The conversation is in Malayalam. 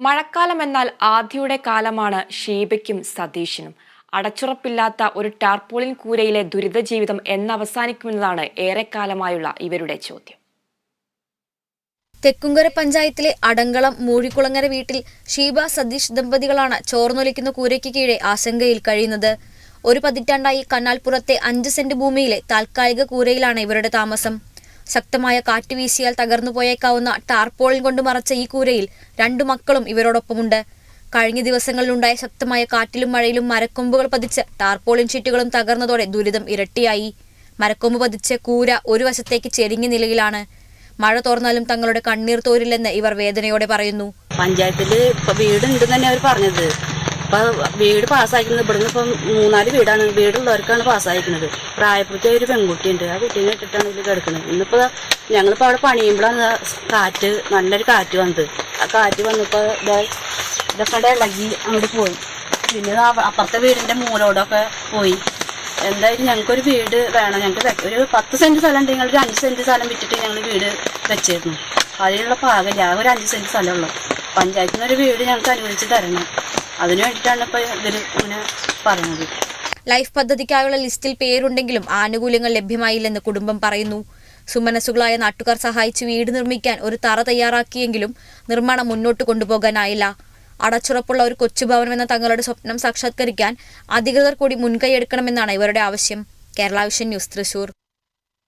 മഴക്കാലം എന്നാൽ ആദ്യയുടെ കാലമാണ് ഷീബയ്ക്കും സതീഷിനും അടച്ചുറപ്പില്ലാത്ത ഒരു ടാർപോളിൻ കൂരയിലെ ദുരിത ജീവിതം എന്നവസാനിക്കുമെന്നതാണ് ഏറെക്കാലമായുള്ള ഇവരുടെ ചോദ്യം. തെക്കുംകര പഞ്ചായത്തിലെ അടങ്കളം മൂഴിക്കുളങ്ങര വീട്ടിൽ ഷീബ സതീഷ് ദമ്പതികളാണ് ചോർന്നൊലിക്കുന്ന കൂരയ്ക്ക് കീഴെ ആശങ്കയിൽ കഴിയുന്നത്. ഒരു പതിറ്റാണ്ടായി കനാൽപ്പുറത്തെ അഞ്ച് സെന്റ് ഭൂമിയിലെ താൽക്കാലിക കൂരയിലാണ് ഇവരുടെ താമസം. ശക്തമായ കാറ്റ് വീശിയാൽ തകർന്നു പോയേക്കാവുന്ന ടാർപോളിൻ കൊണ്ട് മറച്ച ഈ കൂരയിൽ രണ്ടു മക്കളും ഇവരോടൊപ്പമുണ്ട്. കഴിഞ്ഞ ദിവസങ്ങളിലുണ്ടായ ശക്തമായ കാറ്റിലും മഴയിലും മരക്കൊമ്പുകൾ പതിച്ച് ടാർപോളിൻ ഷീറ്റുകളും തകർന്നതോടെ ദുരിതം ഇരട്ടിയായി. മരക്കൊമ്പ് പതിച്ച് കൂര ഒരു വശത്തേക്ക് ചെരിഞ്ഞ നിലയിലാണ്. മഴ തോർന്നാലും തങ്ങളുടെ കണ്ണീർ തോരില്ലെന്ന് ഇവർ വേദനയോടെ പറയുന്നു. പഞ്ചായത്തിൽ വീടുണ്ടെന്ന് തന്നെ അവർ പറഞ്ഞത്. ഇപ്പൊ വീട് പാസ്സാക്കുന്നത് ഇവിടുന്ന് ഇപ്പം മൂന്നാൽ വീടാണ്. വീടുള്ളവർക്കാണ് പാസ്സായിരിക്കുന്നത് പ്രായപൂർത്തിയായ ഒരു പെൺകുട്ടിയുണ്ട്. ആ കുട്ടീനെ ഇട്ടിട്ടാണ് ഇതിൽ കിടക്കുന്നത്. ഇന്നിപ്പോ ഞങ്ങളിപ്പോ അവിടെ പണിയുമ്പോഴാണ് കാറ്റ് നല്ലൊരു കാറ്റ് വന്നത്. ആ കാറ്റ് വന്നപ്പോ ഇതൊക്കെ ഇളകി അങ്ങോട്ട് പോയി. പിന്നെ അപ്പുറത്തെ വീടിന്റെ മൂലോടൊക്കെ പോയി. എന്തായാലും ഞങ്ങൾക്കൊരു വീട് വേണം. ഞങ്ങൾക്ക് ഒരു പത്ത് സെന്റ് സ്ഥലം ഉണ്ടെങ്കിൽ ഒരു അഞ്ച് സെന്റ് സ്ഥലം വിറ്റിട്ട് ഞങ്ങൾ വീട് വെച്ചിരുന്നു. അതിനുള്ള പാകില്ല ഒരു അഞ്ച് സെന്റ് സ്ഥലമുള്ളൂ ഒരു വീട് ഞങ്ങൾക്ക് അനുവദിച്ച് തരണം. അതിനു വേണ്ടിയിട്ടാണ് ഇപ്പോൾ ഇങ്ങനെ പറയുന്നത്. ലൈഫ് പദ്ധതിക്കായുള്ള ലിസ്റ്റിൽ പേരുണ്ടെങ്കിലും ആനുകൂല്യങ്ങൾ ലഭ്യമായില്ലെന്ന് കുടുംബം പറയുന്നു. സുമനസുകളായ നാട്ടുകാർ സഹായിച്ച് വീട് നിർമ്മിക്കാൻ ഒരു തറ തയ്യാറാക്കിയെങ്കിലും നിർമ്മാണം മുന്നോട്ട് കൊണ്ടുപോകാനായില്ല. അടച്ചുറപ്പുള്ള ഒരു കൊച്ചുഭവനം എന്ന തങ്ങളുടെ സ്വപ്നം സാക്ഷാത്കരിക്കാൻ അധികൃതർ കൂടി മുൻകൈയെടുക്കണമെന്നാണ് ഇവരുടെ ആവശ്യം. Kerala vision news Thrissur.